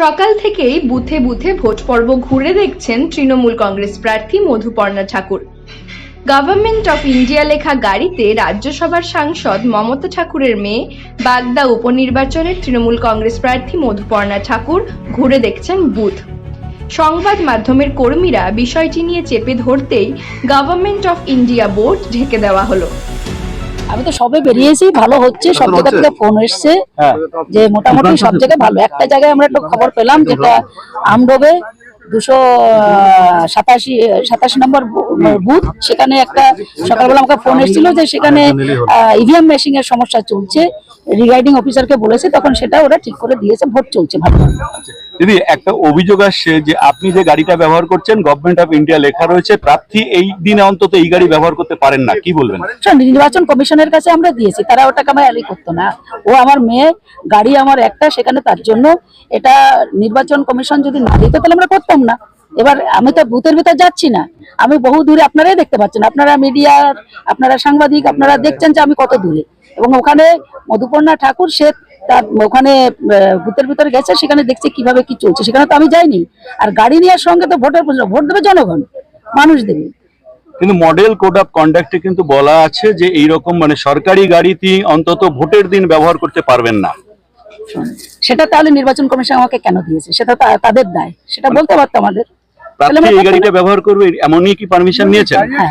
সকাল থেকেই বুথে বুথে ভোট পর্ব ঘুরে দেখছেন তৃণমূল কংগ্রেস প্রার্থী Madhuparna Thakur. Government of India লেখা গাড়িতে রাজ্যসভার সাংসদ মমতা ঠাকুরের মেয়ে বাগদা উপনির্বাচনের তৃণমূল কংগ্রেস প্রার্থী মধুপর্ণা ঠাকুর ঘুরে দেখছেন বুথ। সংবাদ মাধ্যমের কর্মীরা বিষয়টি নিয়ে চেপে ধরতেই গভর্নমেন্ট অফ ইন্ডিয়া বোর্ড ঢেকে দেওয়া হলো। আমি তো সবে বেরিয়েছি ভালো হচ্ছে সব জায়গা থেকে ফোন এসছে হ্যাঁ। যে মোটামুটি সব জায়গায় ভালো। একটা জায়গায় আমরা একটু খবর পেলাম যেটা আমডোবে দুশো সাতাশি সাতাশি নম্বর বুথ। সেখানে একটা সকালবেলা আমাকে ফোন এসেছিল যে সেখানে ইভিএম মেশিং এর সমস্যা চলছে। রিগার্ডিং অফিসারকে বলেছে তখন সেটা ওরা ঠিক করে দিয়েছে ভোট চলছে ভালো। দিদি একটা অভিযোগ আসছে যে আপনি যে গাড়িটা ব্যবহার করছেন গভর্নমেন্ট অফ ইন্ডিয়া লেখা রয়েছে প্রার্থী এই দিনে অন্তত এই গাড়ি ব্যবহার করতে পারেন না। কি বলবেন? নির্বাচন কমিশনের কাছে আমরা দিয়েছি তারা ওটাকে আমার অ্যালি করতো না। ও আমার মেয়ে গাড়ি আমার একটা সেখানে তার জন্য এটা নির্বাচন কমিশন যদি না দিত তাহলে আমরা করতাম না। এবার আমি তো বুথের ভিতর যাচ্ছি না। আমি বহু দূরে আপনারাই দেখতে পাচ্ছেন। আপনারা মিডিয়ার, আপনারা সাংবাদিক, আপনারা দেখছেন যে আমি কত দূরে। এবং ওখানে মধুপর্ণা ঠাকুর, সে তার ওখানে বুথের ভিতরে গেছে, সেখানে দেখছে কীভাবে কি চলছে। সেখানে তো আমি যাইনি। আর গাড়ি নেওয়ার সঙ্গে তো ভোটের ভোট দেবে জনগণ, মানুষ দেবে। কিন্তু মডেল কোড অফ কন্ডাক্টে কিন্তু বলা আছে যে এইরকম মানে সরকারি গাড়িতে অন্তত ভোটের দিন ব্যবহার করতে পারবেন না। সেটা তাহলে নির্বাচন কমিশন আমাকে কেন দিয়েছে? সেটা তাদের দায়। সেটা বলতে পারতো আমাদের। গাড়িটা ব্যবহার করবে এমনই কি পারমিশন নিয়েছেন? হ্যাঁ।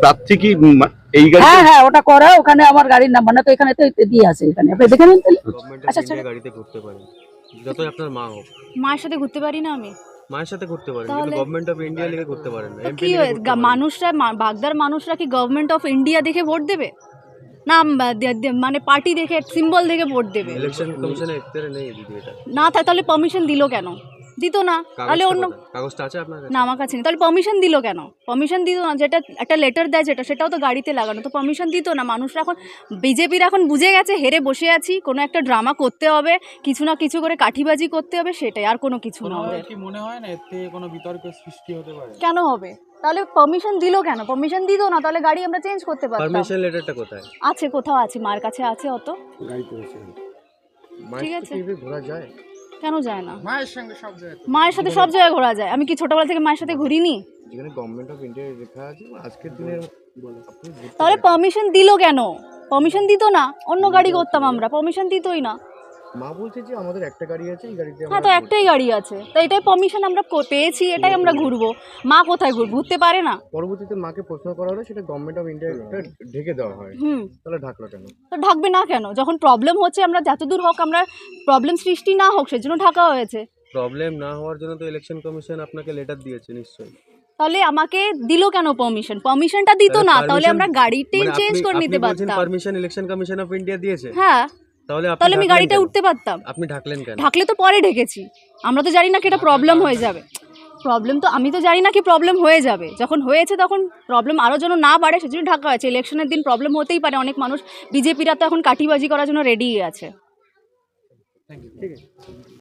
প্রার্থী কি এই গাড়ি হ্যাঁ হ্যাঁ ওটা করা ওখানে আমার গাড়ির নাম্বার না তো এখানে তো দিয়ে আছে এখানে। আপনি দেখে নিন আচ্ছা, গাড়িতে ঘুরতে পারেন যতই আপনার মা হোক। মায়ের সাথে ঘুরতে পারি না আমি? মায়ের সাথে ঘুরতে পারেন কিন্তু গভর্নমেন্ট অফ ইন্ডিয়া লিখে ঘুরতে পারেন না। কি লিখে ঘুরতে গা- পারেন। মানুষরা বাগদার মানুষরা কি গভর্নমেন্ট অফ ইন্ডিয়া দেখে ভোট দেবে? না বা- দে- দে- মানে পার্টি দেখে সিম্বল দেখে ভোট দেবে। ইলেকশন কমিশনের এখতিয়ারে নেই দিদি এটা। না তাহলে পারমিশন দিল কেন? দিত না। তাহলে অন্য কাগজটা আছে আপনার কাছে? না আমার কাছে নেই। তাহলে পারমিশন দিল কেন? পারমিশন দিত না যেটা একটা লেটার দেয় যেটা সেটাও তো গাড়িতে লাগানো। তো পারমিশন দিত না। মানুষরা এখন বিজেপির এখন বুঝে গেছে হেরে বসে আছি। কোনো একটা ড্রামা করতে হবে। কিছু না কিছু করে কাঠিবাজি করতে হবে সেটাই। আর কোনো কিছু না মনে হয় না এর কোনো বিতর্কের সৃষ্টি হতে পারে? কেন হবে? তাহলে পারমিশন দিল কেন? পারমিশন দিত না তাহলে গাড়ি আমরা চেঞ্জ করতে পারতাম। পারমিশন লেটারটা কোথায়? আছে কোথাও আছে মার কাছে আছে অত। মায়ের ঠিক আছে। ঘোরা যায়? কেন যায় না? মায়ের সঙ্গে সব জায়গায় মায়ের সাথে সব জায়গায় ঘোরা যায়। আমি কি ছোটবেলা থেকে মায়ের সাথে ঘুরিনি? যেখানে গভর্নমেন্ট অফ ইন্ডিয়া লেখা আছে আজকের আপনি তাহলে পারমিশন দিল কেন? পারমিশন দিত না অন্য গাড়ি করতাম আমরা। পারমিশন দিতই না। মা বলছে যে আমাদের একটা গাড়ি আছে এই গাড়িতে হ্যাঁ আমরা তো একটাই গাড়ি আছে। তো এটাই পারমিশন আমরা কো- পেয়েছি এটাই আমরা ঘুরবো। মা কোথায় ঘুর ঘুরতে পারে না। পরবর্তীতে মাকে প্রশ্ন করা হলে সেটা গভর্নমেন্ট অফ ইন্ডিয়া ঢেকে দেওয়া হয়। হুম। তাহলে ঢাকলো কেন? তো ঢাকবে না কেন? যখন প্রবলেম হচ্ছে আমরা যতদূর হোক আমরা প্রবলেম সৃষ্টি না হোক সেজন্য ঢাকা হয়েছে। প্রবলেম না হওয়ার জন্য তো ইলেকশন কমিশন আপনাকে লেটার দিয়েছে নিশ্চয়ই। তাহলে আমাকে দিল কেন পারমিশন পারমিশনটা দিত না তাহলে আমরা গাড়িটি মানে চেঞ্জ করে নিতে পারতাম। Permission election commission of India দিয়েছে? হ্যাঁ। তাহলে তাহলে আমি গাড়িটা উঠতে পারতাম। আপনি ঢাকলেন কেন? ঢাকলে তো পরে ঢেকেছি। আমরা তো জানি না কি এটা প্রবলেম হয়ে যাবে। প্রবলেম তো আমি তো জানি না কি প্রবলেম হয়ে যাবে। যখন হয়েছে তখন প্রবলেম আরও যেন না বাড়ে সেজন্য ঢাকা হয়েছে। ইলেকশনের দিন প্রবলেম হতেই পারে। অনেক মানুষ বিজেপিরা তো এখন কাটিবাজি করার জন্য রেডি আছে।